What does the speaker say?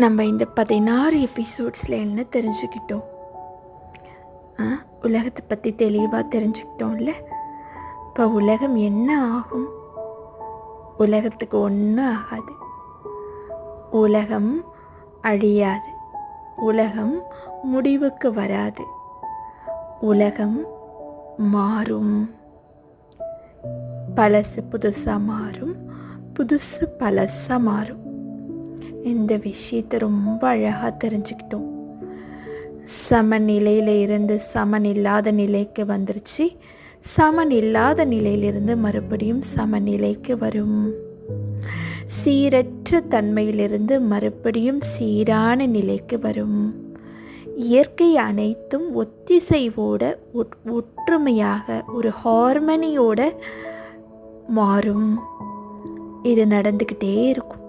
நம்ம இந்த பதினாறு எபிசோட்ஸில் என்ன தெரிஞ்சுக்கிட்டோம்? ஆ உலகத்தை பற்றி தெளிவாக தெரிஞ்சுக்கிட்டோம்ல? இப்போ உலகம் என்ன ஆகும்? உலகத்துக்கு ஒன்றும் ஆகாது. உலகம் அழியாது. உலகம் முடிவுக்கு வராது. உலகம் மாறும். பழசு புதுசாக மாறும். புதுசு பழசாக மாறும். இந்த விஷயத்தை ரொம்ப அழகாக தெரிஞ்சுக்கிட்டோம். சமநிலையில் இருந்து சமனில்லாத நிலைக்கு வந்துருச்சு. சமனில்லாத நிலையிலிருந்து மறுபடியும் சமநிலைக்கு வரும். சீரற்ற தன்மையிலிருந்து மறுபடியும் சீரான நிலைக்கு வரும். இயற்கை அனைத்தும் ஒத்திசைவோட ஒற்றுமையாக ஒரு ஹார்மனியோட மாறும். இது நடந்துக்கிட்டே இருக்கும்.